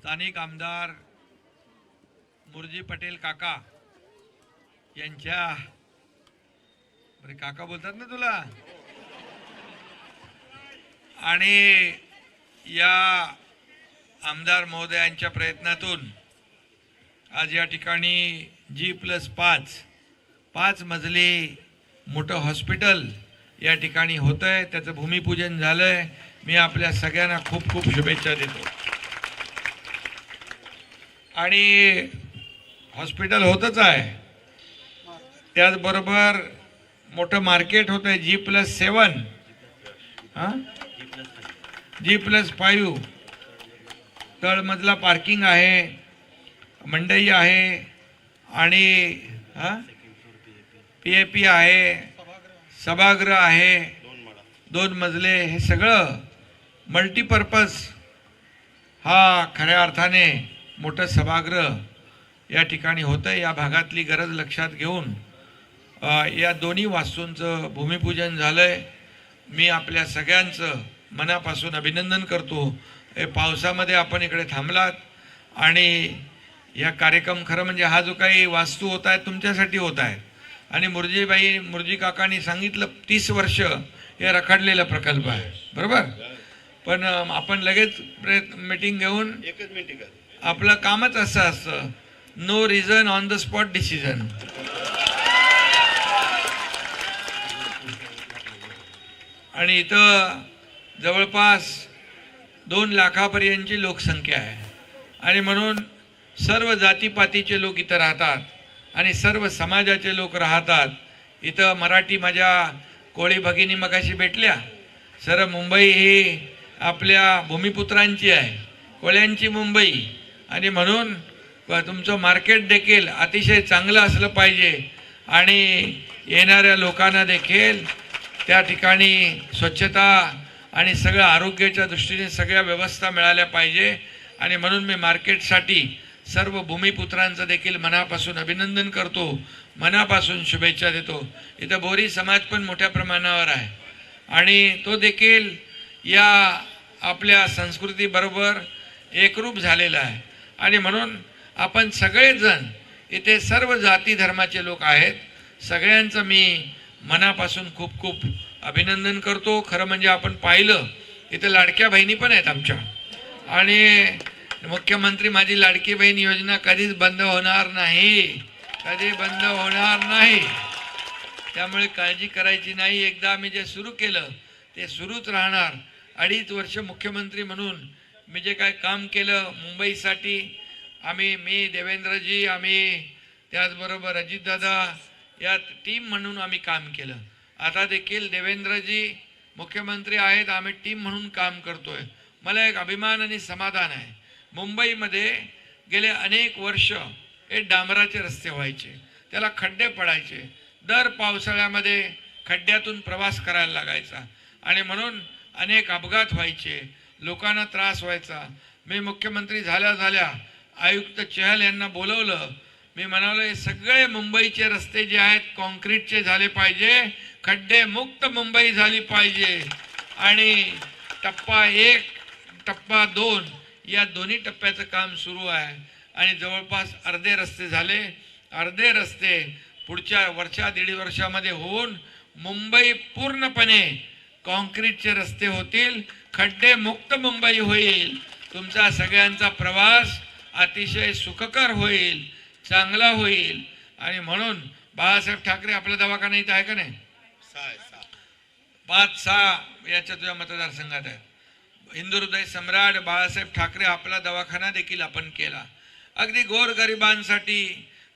स्थानिक आमदार मुरजी पटेल काका यांच्या बरे काका बोलतात ना तुला? आणि या आमदार महोदयांच्या प्रयत्नातून आज या ठिकाणी जी प्लस पाच पाच मजली मोठं हॉस्पिटल या ठिकाणी होतं आहे त्याचं भूमिपूजन झालं आहे मी आपल्या सगळ्यांना खूप खूप शुभेच्छा देतो. आणि हॉस्पिटल होतच आहे. त्याचबरोबर मोठं मार्केट होतं आहे जी प्लस सेवन हां? जी प्लस फाईव्ह तळमजला पार्किंग आहे मंडई आहे आणि हां? पी ए पी आहे सभागृह आहे दोन मजले हे सगळं मल्टीपर्पज हा खऱ्या अर्थाने मोठं सभागृह या ठिकाणी होतं या भागातली गरज लक्षात घेऊन या दोन्ही वास्तूंचं भूमिपूजन आहे मी आपल्या सगळ्यांचं मनापासून अभिनंदन करतो. हे पावसामध्ये आपण इकडे थांबलात आणि या कार्यक्रम खरं म्हणजे हा जो काही वास्तू होत आहे तुमच्यासाठी होत आहे. आणि मुरजीबाई मुरजी काकांनी सांगितलं तीस वर्ष हे रखडलेला प्रकल्प आहे. बरोबर? पण आपण लगेच मीटिंग घेऊन एकच मिनिट आपलं कामच असं असतं. No reason on the spot decision आणि इथं जवळपास दोन लाखापर्यंतची लोकसंख्या आहे. आणि म्हणून सर्व जातीपातीचे लोक इथं राहतात आणि सर्व समाजाचे लोक राहतात. इथं मराठी माझ्या कोळी भगिनी मगाशी भेटल्या. सर मुंबई ही आपल्या भूमिपुत्रांची आहे. कोळ्यांची मुंबई. आणि म्हणून तुमचं मार्केट देखील अतिशय चांगलं असलं पाहिजे. आणि येणाऱ्या लोकांना देखील त्या ठिकाणी स्वच्छता आणि सगळं आरोग्याच्या दृष्टीने सगळ्या व्यवस्था मिळाल्या पाहिजे. आणि म्हणून मी मार्केटसाठी सर्व भूमिपुत्रांचं देखील मनापासून अभिनंदन करतो. मनापासून शुभेच्छा देतो. इथं बोरी समाज पण मोठ्या प्रमाणावर आहे. आणि तो देखील या आपल्या संस्कृतीबरोबर एकरूप झालेला आहे. आणि म्हणून आपण सगळेजण इथे सर्व जाती धर्माचे लोक आहेत. सगळ्यांचं मी मनापासून खूप खूप अभिनंदन करतो. खरं म्हणजे आपण पाहिलं इथे लाडक्या बहिणी पण आहेत आमच्या. आणि मुख्यमंत्री माझी लाडकी बहीण योजना कधीच बंद होणार नाही. कधी बंद होणार नाही. त्यामुळे काळजी करायची नाही. एकदा आम्ही जे सुरू केलं ते सुरूच राहणार. अडीच वर्ष मुख्यमंत्री म्हणून मी जे काय काम केलं मुंबईसाठी आम्ही मी देवेंद्रजी आम्ही त्याचबरोबर अजितदादा या टीम म्हणून आम्ही काम केलं. आता देखील देवेंद्रजी मुख्यमंत्री आहेत आम्ही टीम म्हणून काम करतोय. मला एक अभिमान आणि समाधान आहे. मुंबईमध्ये गेले अनेक वर्ष हे डांबराचे रस्ते व्हायचे त्याला खड्डे पडायचे दर पावसाळ्यामध्ये खड्ड्यातून प्रवास करायला लागायचा. आणि म्हणून अनेक अपघात व्हायचे लोकांना त्रास व्हायचा. मी मुख्यमंत्री झाल्या झाल्या आयुक्त चहल यांना बोलवलं. मी म्हणालो हे सगळे मुंबईचे रस्ते जे आहेत कॉन्क्रीटचे झाले पाहिजे खड्डे मुक्त मुंबई झाली पाहिजे. आणि टप्पा एक टप्पा दोन या दोन्ही टप्प्याचं काम सुरू आहे. आणि जवळपास अर्धे रस्ते झाले. अर्धे रस्ते पुढच्या वर्षा दीड वर्षामध्ये होऊन मुंबई पूर्णपणे कॉन्क्रीटचे रस्ते होतील. खड्डे मुक्त मुंबई होईल. तुमचा सगळ्यांचा प्रवास अतिशय सुखकर होईल चांगला होईल. आणि म्हणून बाळासाहेब ठाकरे आपला दवाखाना इथं आहे का नाही? पाच सहा याच्या तुझ्या मतदारसंघात आहे हिंदू हृदय सम्राट बाळासाहेब ठाकरे आपला दवाखाना देखील आपण केला. अगदी गोरगरिबांसाठी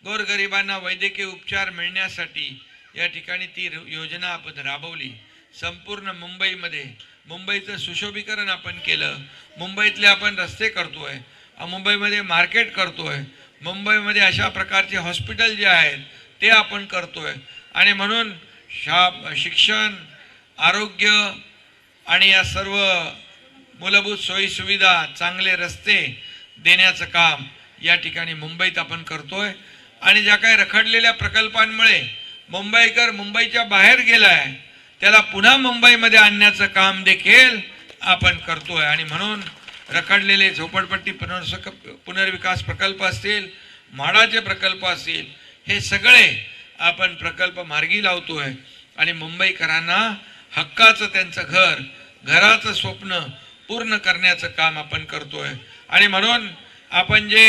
गोरगरिबांना वैद्यकीय उपचार मिळण्यासाठी या ठिकाणी ती योजना आपण राबवली. संपूर्ण मुंबईमध्ये मुंबईचं सुशोभीकरण आपण केलं. मुंबईतले आपण रस्ते करतोय. आहे मुंबईमध्ये मार्केट करतोय. मुंबईमध्ये अशा प्रकारचे हॉस्पिटल जे आहेत ते आपण करतोय. आणि म्हणून शा शिक्षण आरोग्य आणि या सर्व मूलभूत सोयीसुविधा चांगले रस्ते देण्याचं काम या ठिकाणी मुंबईत आपण करतोय. आणि ज्या काही रखडलेल्या प्रकल्पांमुळे मुंबईकर मुंबईच्या बाहेर गेला आहे त्याला पुन्हा मुंबईमध्ये आणण्याचं काम देखील आपण करतोय. आणि म्हणून रखडलेले झोपडपट्टी पुनर्स पुनर्विकास प्रकल्प असतील म्हाडाचे प्रकल्प असतील हे सगळे आपण प्रकल्प मार्गी लावतोय. आणि मुंबईकरांना हक्काचं त्यांचं घर घराचं स्वप्न पूर्ण करण्याचं काम आपण करतोय. आणि म्हणून आपण जे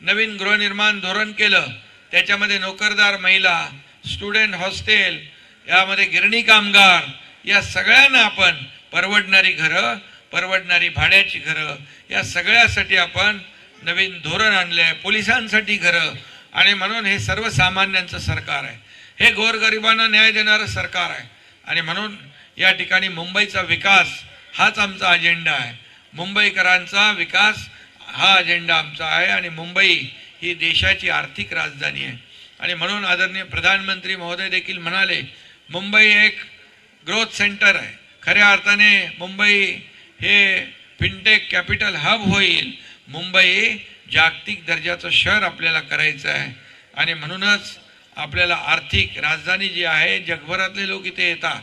नवीन गृहनिर्माण धोरण केलं त्याच्यामध्ये नोकरदार महिला स्टुडंट हॉस्टेल यामध्ये गिरणी कामगार या सगळ्यांना आपण परवडणारी घरं परवडणारी भाड्याची घरं या सगळ्यासाठी आपण नवीन धोरण आणले आहे पोलिसांसाठी घरं. आणि म्हणून हे सर्वसामान्यांचं सरकार आहे. हे गोरगरिबांना न्याय देणारं सरकार आहे. आणि म्हणून या ठिकाणी मुंबईचा विकास हाच आमचा अजेंडा आहे. मुंबईकरांचा विकास हा अजेंडा आमचा आहे आणि मुंबई ही देशाची आर्थिक राजधानी आहे. आणि म्हणून आदरणीय प्रधानमंत्री महोदय देखील म्हणाले मुंबई एक ग्रोथ सेंटर आहे. खऱ्या अर्थाने मुंबई हे फिनटेक कॅपिटल हब होईल. मुंबई जागतिक दर्जाचं शहर आपल्याला करायचं आहे. आणि म्हणूनच आपल्याला आर्थिक राजधानी जी आहे जगभरातले लोक इथे येतात.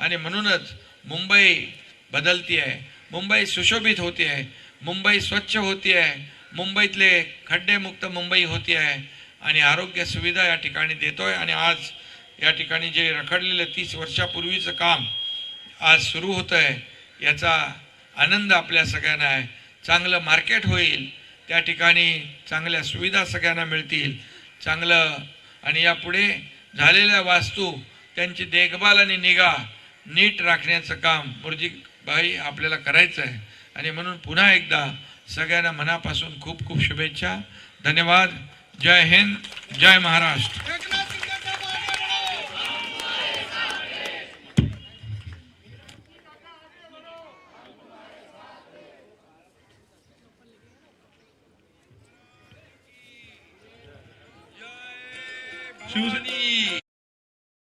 आणि म्हणूनच मुंबई बदलती आहे. मुंबई सुशोभित होती आहे. मुंबई स्वच्छ होती आहे. मुंबईतले खड्डेमुक्त मुंबई होती आहे. आणि आरोग्य सुविधा या ठिकाणी देतोय. आणि आज या ठिकाणी जे रखडलेलं तीस वर्षापूर्वीचं काम आज सुरू होतं आहे याचा आनंद आपल्या सगळ्यांना आहे. चांगलं मार्केट होईल त्या ठिकाणी चांगल्या सुविधा सगळ्यांना मिळतील. चांगलं आणि यापुढे झालेल्या वास्तू त्यांची देखभाल आणि निगा नीट राखण्याचं काम मुरजीबाई आपल्याला करायचं आहे आणि म्हणून पुन्हा एकदा सगळ्यांना मनापासून खूप खूप शुभेच्छा. धन्यवाद. जय हिंद. जय महाराष्ट्र. ดู你